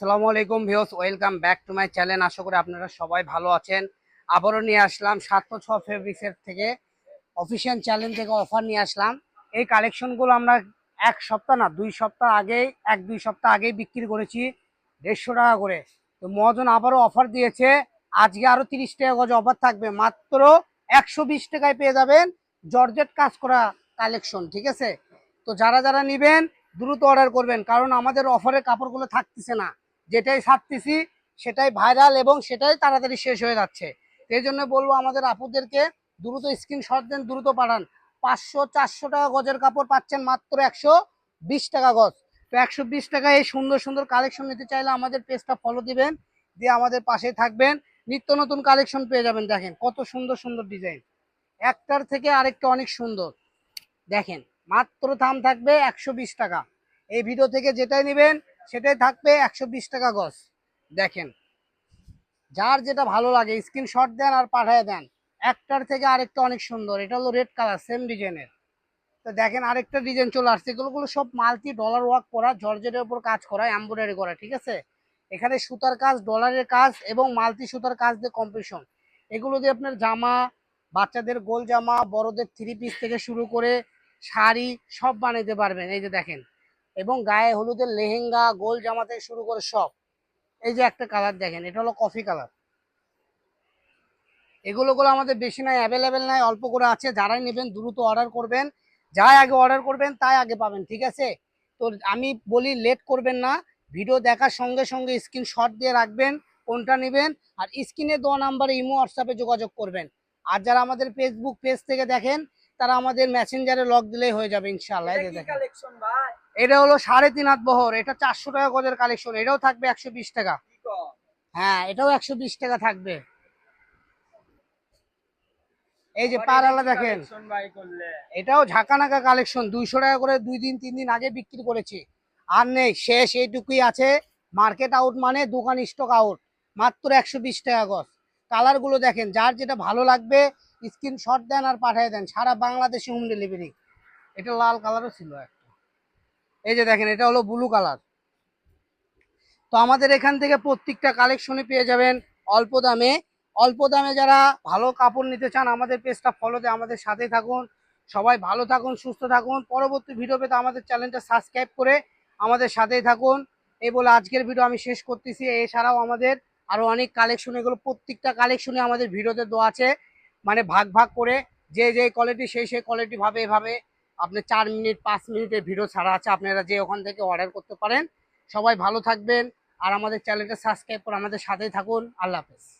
আসসালামু আলাইকুম views welcome back to my channel. আশা করি আপনারা সবাই ভালো আছেন। আবারও নিয়ে আসলাম সাতশো ছ ফেব্রিক্সের থেকে অফিসিয়াল চ্যানেল থেকে অফার নিয়ে আসলাম। এই কালেকশনগুলো আমরা এক সপ্তাহ না, দুই সপ্তাহ আগেই, এক দুই সপ্তাহ আগেই বিক্রি করেছি দেড়শো টাকা করে। তো মহাজন আবারও অফার দিয়েছে। আজকে আরও তিরিশ টাকা গজ অফার থাকবে। মাত্র একশো বিশ টাকায় পেয়ে যাবেন জর্জেট কাজ করা কালেকশন ঠিক আছে? তো যারা যারা নেবেন, দ্রুত অর্ডার করবেন। কারণ আমাদের অফারের কাপড়গুলো থাকতেছে না। যেটাই ছাড়তেছি সেটাই ভাইরাল এবং সেটাই তাড়াতাড়ি শেষ হয়ে যাচ্ছে। এই জন্য বলব আমাদের আপুদেরকে দ্রুত স্ক্রিনশট দেন, দ্রুত পাঠান। পাঁচশো, চারশো টাকা গজের কাপড় পাচ্ছেন মাত্র একশো বিশ টাকা গজ। তো একশো বিশ টাকা এই সুন্দর সুন্দর কালেকশন নিতে চাইলে আমাদের পেজটা ফলো দিবেন, দিয়ে আমাদের পাশে থাকবেন। নিত্য নতুন কালেকশন পেয়ে যাবেন, দেখেন কত সুন্দর সুন্দর ডিজাইন একটার থেকে আরেকটা অনেক সুন্দর। দেখেন, মাত্র দাম থাকবে একশো বিশ টাকা। এই ভিডিও থেকে যেটাই নেবেন সেটাই থাকবে একশো বিশ টাকা গজ। দেখেন, যার যেটা ভালো লাগে স্ক্রিনশট দেন আর পাঠিয়ে দেন। একটার থেকে আরেকটা অনেক সুন্দর, এটা হলো রেড কালার সেম ডিজাইনের তো দেখেন, আরেকটা ডিজাইন চলে আসছে। এগুলো সব মাল্টি ডলার ওয়ার্ক করা, জর্জেটের উপর কাজ করা এমব্রয়ডারি করা, ঠিক আছে? এখানে সুতার কাজ ডলারের কাজ এবং মাল্টি সুতার কাজ দিয়ে কম্পিটিশন এগুলো দিয়ে আপনার জামা, বাচ্চাদের গোল জামা, বড়দের থ্রি পিস থেকে শুরু করে শাড়ি সব বানাইতে পারবেন। এই যে দেখেন এবং গায়ে হলুদের লেহেঙ্গা, গোল জামা থেকে শুরু করে সব। এই যে একটা কালার দেখেন, এটা হলো কফি কালার এগুলো গুলো আমাদের বেশি নাই অ্যাভেলেবেল নাই, অল্প করে আছে। যারাই নেবেন, দ্রুত অর্ডার করবেন। যাই আগে অর্ডার করবেন, তাই আগে পাবেন, ঠিক আছে? তো আমি বলি লেট করবেন না। ভিডিও দেখার সঙ্গে সঙ্গে স্ক্রিন স্ক্রিনশট দিয়ে রাখবেন, কোনটা নেবেন, আর স্ক্রিনে দেওয়া নাম্বারে ইমো হোয়াটসঅ্যাপে যোগাযোগ করবেন। আর যারা আমাদের ফেসবুক পেজ থেকে দেখেন তারা আমাদের মেসেঞ্জারে লক দিলেই হয়ে যাবে ইনশাল্লাহ এই দেখেন। এটা হলো সাড়ে তিন হাত বহর এটা চারশো টাকা গজের কালেকশন এটাও থাকবে একশো বিশ টাকা। হ্যাঁ এটাও একশো বিশ টাকা থাকবে। এই যে পারালা দেখেন। এটাও ঝাঁকানাকা কালেকশন দুইশো টাকা করে দুই দিন তিন দিন আগে বিক্রি করেছি। আর নেই শেষ এইটুকুই আছে। মার্কেট আউট মানে দোকান স্টক আউট মাত্র একশো বিশ টাকা গজ। কালারগুলো দেখেন যার যেটা ভালো লাগবে স্ক্রিনশট দেন আর পাঠিয়ে দেন। সারা বাংলাদেশে হোম ডেলিভারি এটা লাল কালারও ছিল একটা। এই যে দেখেন, এটা হলো ব্লু কালার তো আমাদের এখান থেকে প্রত্যেকটা কালেকশনে পেয়ে যাবেন অল্প দামে। অল্প দামে যারা ভালো কাপড় নিতে চান, আমাদের পেজটা ফলো দিয়ে আমাদের সাথে থাকুন। সবাই ভালো থাকুন, সুস্থ থাকুন। পরবর্তী ভিডিও পেতে আমাদের চ্যানেলটা সাবস্ক্রাইব করে আমাদের সাথেই থাকুন। এই বলে আজকের ভিডিও আমি শেষ করতেছি। এছাড়াও আমাদের আরও অনেক কালেকশন এগুলো প্রত্যেকটা কালেকশনে আমাদের ভিডিওতে দেওয়া আছে। মানে ভাগ ভাগ করে যে যে কোয়ালিটি সেই সেই কোয়ালিটি ভাবে, এভাবে আপনি চার মিনিট, পাঁচ মিনিটের ভিডিও ছাড়া আছে। আপনারা যে ওখান থেকে অর্ডার করতে পারেন। সবাই ভালো থাকবেন। আর আমাদের চ্যানেলটা সাবস্ক্রাইব করে আমাদের সাথেই থাকুন। আল্লাহ হাফেজ।